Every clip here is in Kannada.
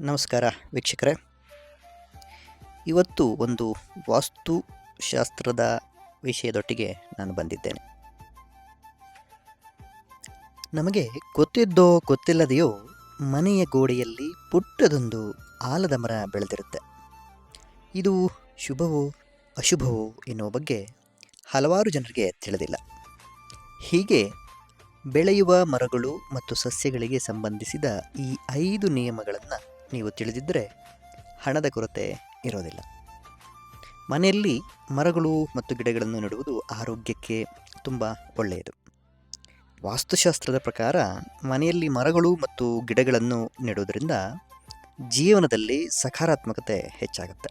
ನಮಸ್ಕಾರ ವೀಕ್ಷಕರೇ. ಇವತ್ತು ಒಂದು ವಾಸ್ತುಶಾಸ್ತ್ರದ ವಿಷಯದೊಟ್ಟಿಗೆ ನಾನು ಬಂದಿದ್ದೇನೆ. ನಮಗೆ ಗೊತ್ತಿದ್ದೋ ಗೊತ್ತಿಲ್ಲದೆಯೋ ಮನೆಯ ಗೋಡೆಯಲ್ಲಿ ಪುಟ್ಟದೊಂದು ಆಲದ ಮರ ಬೆಳೆದಿರುತ್ತೆ. ಇದು ಶುಭವೋ ಅಶುಭವೋ ಎನ್ನುವ ಬಗ್ಗೆ ಹಲವಾರು ಜನರಿಗೆ ತಿಳಿದಿಲ್ಲ. ಹೀಗೆ ಬೆಳೆಯುವ ಮರಗಳು ಮತ್ತು ಸಸ್ಯಗಳಿಗೆ ಸಂಬಂಧಿಸಿದ ಈ ಐದು ನಿಯಮಗಳನ್ನು ನೀವು ತಿಳಿದಿದ್ದರೆ ಹಣದ ಕೊರತೆ ಇರೋದಿಲ್ಲ. ಮನೆಯಲ್ಲಿ ಮರಗಳು ಮತ್ತು ಗಿಡಗಳನ್ನು ನೆಡುವುದು ಆರೋಗ್ಯಕ್ಕೆ ತುಂಬ ಒಳ್ಳೆಯದು. ವಾಸ್ತುಶಾಸ್ತ್ರದ ಪ್ರಕಾರ ಮನೆಯಲ್ಲಿ ಮರಗಳು ಮತ್ತು ಗಿಡಗಳನ್ನು ನೆಡುವುದರಿಂದ ಜೀವನದಲ್ಲಿ ಸಕಾರಾತ್ಮಕತೆ ಹೆಚ್ಚಾಗುತ್ತೆ.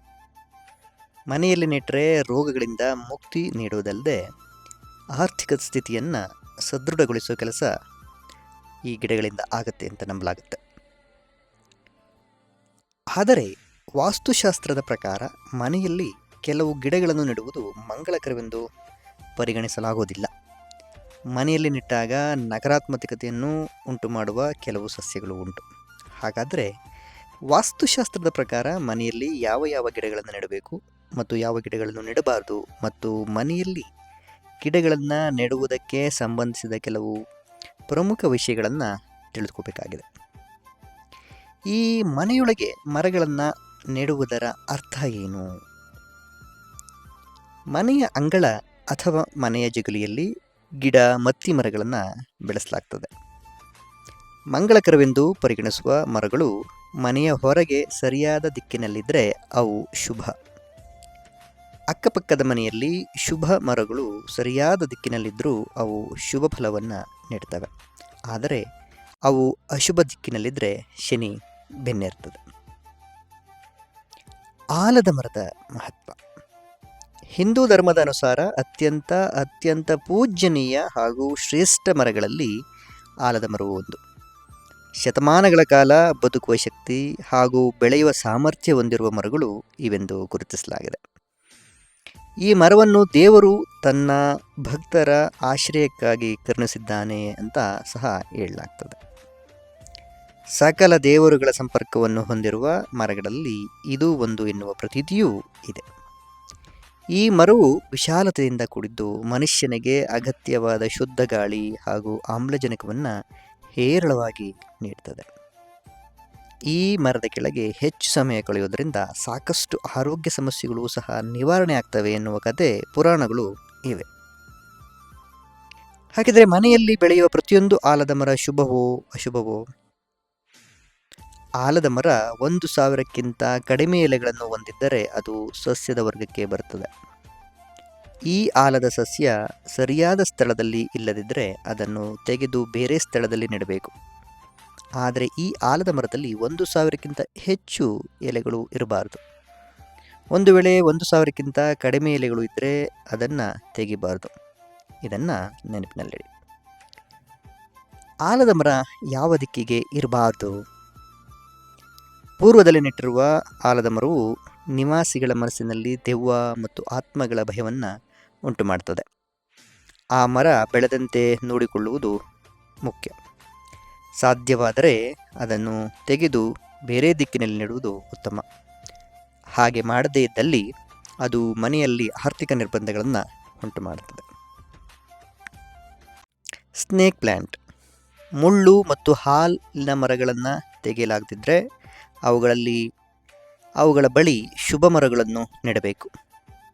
ಮನೆಯಲ್ಲಿ ನೆಟ್ಟರೆ ರೋಗಗಳಿಂದ ಮುಕ್ತಿ ನೀಡುವುದಲ್ಲದೆ ಆರ್ಥಿಕ ಸ್ಥಿತಿಯನ್ನು ಸದೃಢಗೊಳಿಸುವ ಕೆಲಸ ಈ ಗಿಡಗಳಿಂದ ಆಗುತ್ತೆ ಅಂತ ನಂಬಲಾಗುತ್ತೆ. ಆದರೆ ವಾಸ್ತುಶಾಸ್ತ್ರದ ಪ್ರಕಾರ ಮನೆಯಲ್ಲಿ ಕೆಲವು ಗಿಡಗಳನ್ನು ನೆಡುವುದು ಮಂಗಳಕರವೆಂದು ಪರಿಗಣಿಸಲಾಗುವುದಿಲ್ಲ. ಮನೆಯಲ್ಲಿ ನೆಟ್ಟಾಗ ನಕಾರಾತ್ಮಕತೆಯನ್ನು ಉಂಟು ಮಾಡುವ ಕೆಲವು ಸಸ್ಯಗಳು ಉಂಟು. ಹಾಗಾದರೆ ವಾಸ್ತುಶಾಸ್ತ್ರದ ಪ್ರಕಾರ ಮನೆಯಲ್ಲಿ ಯಾವ ಯಾವ ಗಿಡಗಳನ್ನು ನೆಡಬೇಕು ಮತ್ತು ಯಾವ ಗಿಡಗಳನ್ನು ನೆಡಬಾರದು ಮತ್ತು ಮನೆಯಲ್ಲಿ ಗಿಡಗಳನ್ನು ನೆಡುವುದಕ್ಕೆ ಸಂಬಂಧಿಸಿದ ಕೆಲವು ಪ್ರಮುಖ ವಿಷಯಗಳನ್ನು ತಿಳಿದುಕೋಬೇಕಾಗಿದೆ ಈ ಮನೆಯೊಳಗೆ ಮರಗಳನ್ನು ನೆಡುವುದರ ಅರ್ಥ ಏನು? ಮನೆಯ ಅಂಗಳ ಅಥವಾ ಮನೆಯ ಜಗಲಿಯಲ್ಲಿ ಗಿಡ, ಮತ್ತಿ ಮರಗಳನ್ನು ಬೆಳೆಸಲಾಗ್ತದೆ. ಮಂಗಳಕರವೆಂದು ಪರಿಗಣಿಸುವ ಮರಗಳು ಮನೆಯ ಹೊರಗೆ ಸರಿಯಾದ ದಿಕ್ಕಿನಲ್ಲಿದ್ದರೆ ಅವು ಶುಭ. ಅಕ್ಕಪಕ್ಕದ ಮನೆಯಲ್ಲಿ ಶುಭ ಮರಗಳು ಸರಿಯಾದ ದಿಕ್ಕಿನಲ್ಲಿದ್ದರೂ ಅವು ಶುಭ ಫಲವನ್ನು ನೀಡ್ತವೆ. ಆದರೆ ಅವು ಅಶುಭ ದಿಕ್ಕಿನಲ್ಲಿದ್ದರೆ ಶನಿ ಬೆನ್ನೇರ್ತದೆ ಆಲದ ಮರದ ಮಹತ್ವ. ಹಿಂದೂ ಧರ್ಮದ ಅನುಸಾರ ಅತ್ಯಂತ ಅತ್ಯಂತ ಪೂಜ್ಯನೀಯ ಹಾಗೂ ಶ್ರೇಷ್ಠ ಮರಗಳಲ್ಲಿ ಆಲದ ಮರವು ಒಂದು. ಶತಮಾನಗಳ ಕಾಲ ಬದುಕುವ ಶಕ್ತಿ ಹಾಗೂ ಬೆಳೆಯುವ ಸಾಮರ್ಥ್ಯ ಹೊಂದಿರುವ ಮರಗಳು ಇವೆಂದು ಗುರುತಿಸಲಾಗಿದೆ. ಈ ಮರವನ್ನು ದೇವರು ತನ್ನ ಭಕ್ತರ ಆಶ್ರಯಕ್ಕಾಗಿ ಕರುಣಿಸಿದ್ದಾನೆ ಅಂತ ಸಹ ಹೇಳಲಾಗ್ತದೆ. ಸಕಲ ದೇವರುಗಳ ಸಂಪರ್ಕವನ್ನು ಹೊಂದಿರುವ ಮರಗಳಲ್ಲಿ ಇದು ಒಂದು ಎನ್ನುವ ಪ್ರತೀತಿಯೂ ಇದೆ. ಈ ಮರವು ವಿಶಾಲತೆಯಿಂದ ಕೂಡಿದ್ದು ಮನುಷ್ಯನಿಗೆ ಅಗತ್ಯವಾದ ಶುದ್ಧ ಗಾಳಿ ಹಾಗೂ ಆಮ್ಲಜನಕವನ್ನು ಹೇರಳವಾಗಿ ನೀಡುತ್ತದೆ ಈ ಮರದ ಕೆಳಗೆ ಹೆಚ್ಚು ಸಮಯ ಕಳೆಯೋದರಿಂದ ಸಾಕಷ್ಟು ಆರೋಗ್ಯ ಸಮಸ್ಯೆಗಳು ಸಹ ನಿವಾರಣೆ ಆಗ್ತವೆ ಎನ್ನುವ ಕತೆ ಪುರಾಣಗಳು ಇವೆ. ಹಾಗಿದ್ರೆ ಮನೆಯಲ್ಲಿ ಬೆಳೆಯುವ ಪ್ರತಿಯೊಂದು ಆಲದ ಮರ ಶುಭವೋ ಅಶುಭವೋ? ಆಲದ ಮರ ಒಂದು ಸಾವಿರಕ್ಕಿಂತ ಕಡಿಮೆ ಎಲೆಗಳನ್ನು ಹೊಂದಿದ್ದರೆ ಅದು ಸಸ್ಯದ ವರ್ಗಕ್ಕೆ ಬರುತ್ತದೆ. ಈ ಆಲದ ಸಸ್ಯ ಸರಿಯಾದ ಸ್ಥಳದಲ್ಲಿ ಇಲ್ಲದಿದ್ದರೆ ಅದನ್ನು ತೆಗೆದು ಬೇರೆ ಸ್ಥಳದಲ್ಲಿ ನೆಡಬೇಕು. ಆದರೆ ಈ ಆಲದ ಮರದಲ್ಲಿ ಒಂದು ಸಾವಿರಕ್ಕಿಂತ ಹೆಚ್ಚು ಎಲೆಗಳು ಇರಬಾರದು. ಒಂದು ವೇಳೆ ಒಂದು ಸಾವಿರಕ್ಕಿಂತ ಕಡಿಮೆ ಎಲೆಗಳು ಇದ್ದರೆ ಅದನ್ನು ತೆಗಿಬಾರದು. ಇದನ್ನು ನೆನಪಿನಲ್ಲಿಡಿ. ಆಲದ ಮರ ಯಾವ ದಿಕ್ಕಿಗೆ ಇರಬಾರ್ದು? ಪೂರ್ವದಲ್ಲಿ ನೆಟ್ಟಿರುವ ಆಲದ ಮರವು ನಿವಾಸಿಗಳ ಮನಸ್ಸಿನಲ್ಲಿ ದೆವ್ವ ಮತ್ತು ಆತ್ಮಗಳ ಭಯವನ್ನು ಉಂಟು ಮಾಡ್ತದೆ ಆ ಮರ ಬೆಳೆದಂತೆ ನೋಡಿಕೊಳ್ಳುವುದು ಮುಖ್ಯ. ಸಾಧ್ಯವಾದರೆ ಅದನ್ನು ತೆಗೆದು ಬೇರೆ ದಿಕ್ಕಿನಲ್ಲಿ ನೆಡುವುದು ಉತ್ತಮ. ಹಾಗೆ ಮಾಡದೇ ಇದ್ದಲ್ಲಿ ಅದು ಮನೆಯಲ್ಲಿ ಆರ್ಥಿಕ ನಿರ್ಬಂಧಗಳನ್ನು ಉಂಟು ಮಾಡುತ್ತದೆ ಸ್ನೇಕ್ ಪ್ಲ್ಯಾಂಟ್ ಮುಳ್ಳು ಮತ್ತು ಹಾಲಿನ ಮರಗಳನ್ನು ತೆಗೆಯಲಾಗದಿದ್ದರೆ ಅವುಗಳಲ್ಲಿ ಅವುಗಳ ಬಳಿ ಶುಭ ಮರಗಳನ್ನು ನೆಡಬೇಕು.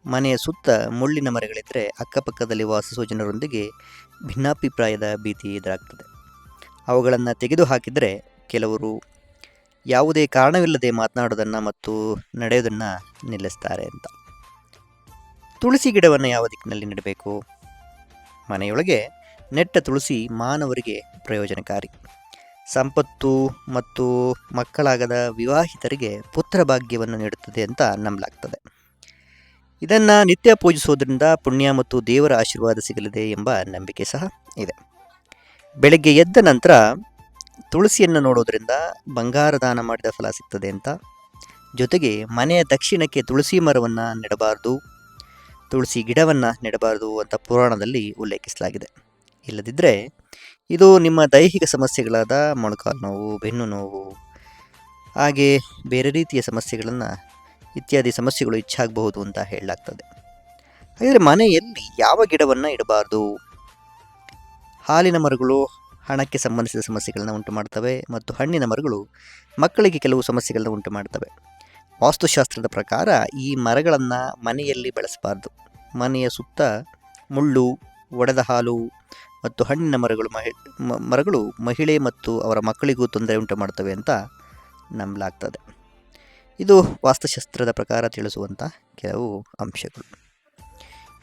ಮನೆಯ ಸುತ್ತ ಮುಳ್ಳಿನ ಮರಗಳಿದ್ದರೆ ಅಕ್ಕಪಕ್ಕದಲ್ಲಿ ವಾಸಿಸುವ ಜನರೊಂದಿಗೆ ಭಿನ್ನಾಭಿಪ್ರಾಯದ ಭೀತಿ ಎದುರಾಗ್ತದೆ. ಅವುಗಳನ್ನು ತೆಗೆದು ಹಾಕಿದರೆ ಕೆಲವರು ಯಾವುದೇ ಕಾರಣವಿಲ್ಲದೆ ಮಾತನಾಡೋದನ್ನು ಮತ್ತು ನಡೆಯೋದನ್ನು ನಿಲ್ಲಿಸ್ತಾರೆ ಅಂತ. ತುಳಸಿ ಗಿಡವನ್ನು ಯಾವ ದಿಕ್ಕಿನಲ್ಲಿ ನೆಡಬೇಕು? ಮನೆಯೊಳಗೆ ನೆಟ್ಟ ತುಳಸಿ ಮಾನವರಿಗೆ ಪ್ರಯೋಜನಕಾರಿ. ಸಂಪತ್ತು ಮತ್ತು ಮಕ್ಕಳಾಗದ ವಿವಾಹಿತರಿಗೆ ಪುತ್ರ ಭಾಗ್ಯವನ್ನು ನೀಡುತ್ತದೆ ಅಂತ ನಂಬಲಾಗ್ತದೆ. ಇದನ್ನು ನಿತ್ಯ ಪೂಜಿಸುವುದರಿಂದ ಪುಣ್ಯ ಮತ್ತು ದೇವರ ಆಶೀರ್ವಾದ ಸಿಗಲಿದೆ ಎಂಬ ನಂಬಿಕೆ ಸಹ ಇದೆ. ಬೆಳಗ್ಗೆ ಎದ್ದ ನಂತರ ತುಳಸಿಯನ್ನು ನೋಡೋದರಿಂದ ಬಂಗಾರ ದಾನ ಮಾಡಿದ ಫಲ ಸಿಗ್ತದೆ ಅಂತ. ಜೊತೆಗೆ ಮನೆಯ ದಕ್ಷಿಣಕ್ಕೆ ತುಳಸಿ ಮರವನ್ನು ನೆಡಬಾರ್ದು, ತುಳಸಿ ಗಿಡವನ್ನು ನೆಡಬಾರ್ದು ಅಂತ ಪುರಾಣದಲ್ಲಿ ಉಲ್ಲೇಖಿಸಲಾಗಿದೆ. ಇಲ್ಲದಿದ್ದರೆ ಇದು ನಿಮ್ಮ ದೈಹಿಕ ಸಮಸ್ಯೆಗಳಾದ ಮೊಣಕಾಲು ನೋವು, ಬೆನ್ನು ನೋವು, ಹಾಗೆ ಬೇರೆ ರೀತಿಯ ಸಮಸ್ಯೆಗಳನ್ನು ಇತ್ಯಾದಿ ಸಮಸ್ಯೆಗಳು ಹೆಚ್ಚಾಗಬಹುದು ಅಂತ ಹೇಳಲಾಗ್ತದೆ. ಹಾಗಾದರೆ ಮನೆಯಲ್ಲಿ ಯಾವ ಗಿಡವನ್ನು ಇಡಬಾರ್ದು? ಹಾಲಿನ ಮರಗಳು ಹಣಕ್ಕೆ ಸಂಬಂಧಿಸಿದ ಸಮಸ್ಯೆಗಳನ್ನು ಉಂಟು ಮಾಡ್ತವೆ ಮತ್ತು ಹಣ್ಣಿನ ಮರಗಳು ಮಕ್ಕಳಿಗೆ ಕೆಲವು ಸಮಸ್ಯೆಗಳನ್ನು ಉಂಟು ಮಾಡ್ತವೆ. ವಾಸ್ತುಶಾಸ್ತ್ರದ ಪ್ರಕಾರ ಈ ಮರಗಳನ್ನು ಮನೆಯಲ್ಲಿ ಬೆಳೆಸಬಾರ್ದು. ಮನೆಯ ಸುತ್ತ ಮುಳ್ಳು, ಒಡೆದ ಹಾಲು ಮತ್ತು ಹಣ್ಣಿನ ಮರಗಳು ಮಹಿ ಮರಗಳು ಮಹಿಳೆ ಮತ್ತು ಅವರ ಮಕ್ಕಳಿಗೂ ತೊಂದರೆ ಉಂಟು ಮಾಡ್ತವೆ ಅಂತ ನಂಬಲಾಗ್ತದೆ. ಇದು ವಾಸ್ತುಶಾಸ್ತ್ರದ ಪ್ರಕಾರ ತಿಳಿಸುವಂಥ ಕೆಲವು ಅಂಶಗಳು.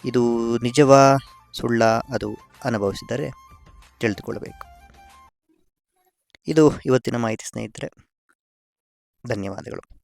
ಇದು ನಿಜವ ಸುಳ್ಳ ಅದು ಅನುಭವಿಸಿದರೆ ತಿಳಿದುಕೊಳ್ಳಬೇಕು. ಇದು ಇವತ್ತಿನ ಮಾಹಿತಿ ಸ್ನೇಹಿತರೆ. ಧನ್ಯವಾದಗಳು.